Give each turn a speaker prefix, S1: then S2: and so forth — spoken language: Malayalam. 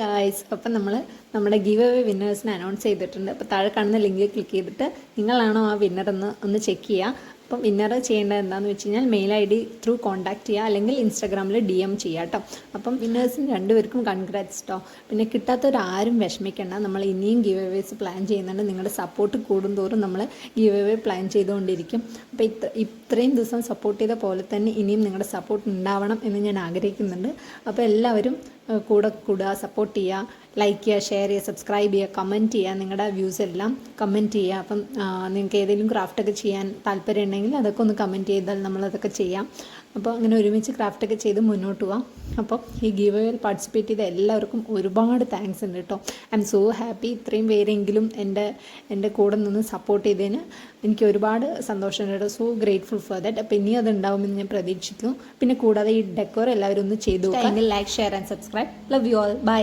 S1: ഗായ്സ് അപ്പം നമ്മൾ നമ്മുടെ ഗീവ് അവേ വിന്നേഴ്സിനെ അനൗൺസ് ചെയ്തിട്ടുണ്ട്. അപ്പോൾ താഴെ കാണുന്ന ലിങ്കിൽ ക്ലിക്ക് ചെയ്തിട്ട് നിങ്ങളാണോ ആ വിന്നർ എന്ന് ഒന്ന് ചെക്ക് ചെയ്യുക. അപ്പം വിന്നർ ചെയ്യേണ്ടത് എന്താണെന്ന് വെച്ച് കഴിഞ്ഞാൽ mail I D through contact ചെയ്യുക അല്ലെങ്കിൽ ഇൻസ്റ്റാഗ്രാമിൽ ഡി എം ചെയ്യുക കേട്ടോ. അപ്പം വിന്നേഴ്സിന് രണ്ടുപേർക്കും കൺഗ്രാറ്റ്സ് കേട്ടോ പിന്നെ കിട്ടാത്തവരാരും വിഷമിക്കേണ്ട. നമ്മൾ ഇനിയും ഗീവ് അവേസ് പ്ലാൻ ചെയ്യുന്നുണ്ട്. നിങ്ങളുടെ സപ്പോർട്ട് കൂടും തോറും നമ്മൾ ഗീവ് അവേ പ്ലാൻ ചെയ്തുകൊണ്ടിരിക്കും. അപ്പോൾ ഇത്ര ഇത്രയും ദിവസം സപ്പോർട്ട് ചെയ്ത പോലെ തന്നെ ഇനിയും നിങ്ങളുടെ സപ്പോർട്ട് ഉണ്ടാവണം എന്ന് ഞാൻ ആഗ്രഹിക്കുന്നുണ്ട്. അപ്പോൾ എല്ലാവരും കൂടെ കൂടുക സപ്പോർട്ട് ചെയ്യുക ലൈക്ക് ചെയ്യുക ഷെയർ ചെയ്യുക സബ്സ്ക്രൈബ് ചെയ്യുക കമന്റ് ചെയ്യുക നിങ്ങളുടെ വ്യൂസ് എല്ലാം കമന്റ് ചെയ്യുക. അപ്പം നിങ്ങൾക്ക് ഏതെങ്കിലും ക്രാഫ്റ്റൊക്കെ ചെയ്യാൻ താല്പര്യം ഉണ്ടെങ്കിൽ അതൊക്കെ ഒന്ന് കമന്റ് ചെയ്താൽ നമ്മളതൊക്കെ ചെയ്യാം. അപ്പോൾ അങ്ങനെ ഒരുമിച്ച് ക്രാഫ്റ്റൊക്കെ ചെയ്ത് മുന്നോട്ട് പോവാം. അപ്പോൾ ഈ ഗീവ് അവേയിൽ പാർട്ടിസിപ്പേറ്റ് ചെയ്ത എല്ലാവർക്കും ഒരുപാട് താങ്ക്സ് ഉണ്ട് കേട്ടോ. ഐ എം സോ ഹാപ്പി ഇത്രയും പേരെങ്കിലും എന്റെ എന്റെ കൂടെ നിന്ന് സപ്പോർട്ട് ചെയ്തതിന് എനിക്ക് ഒരുപാട് സന്തോഷമുണ്ട് കേട്ടോ. സോ ഗ്രേറ്റ്ഫുൾ ഫോർ ദാറ്റ് അപ്പോൾ ഇനി അത് ഉണ്ടാവുമെന്ന് ഞാൻ പ്രതീക്ഷിക്കുന്നു. പിന്നെ കൂടാതെ ഈ ഡെക്കോർ എല്ലാവരും ഒന്ന് ചെയ്തു like share and subscribe love you all bye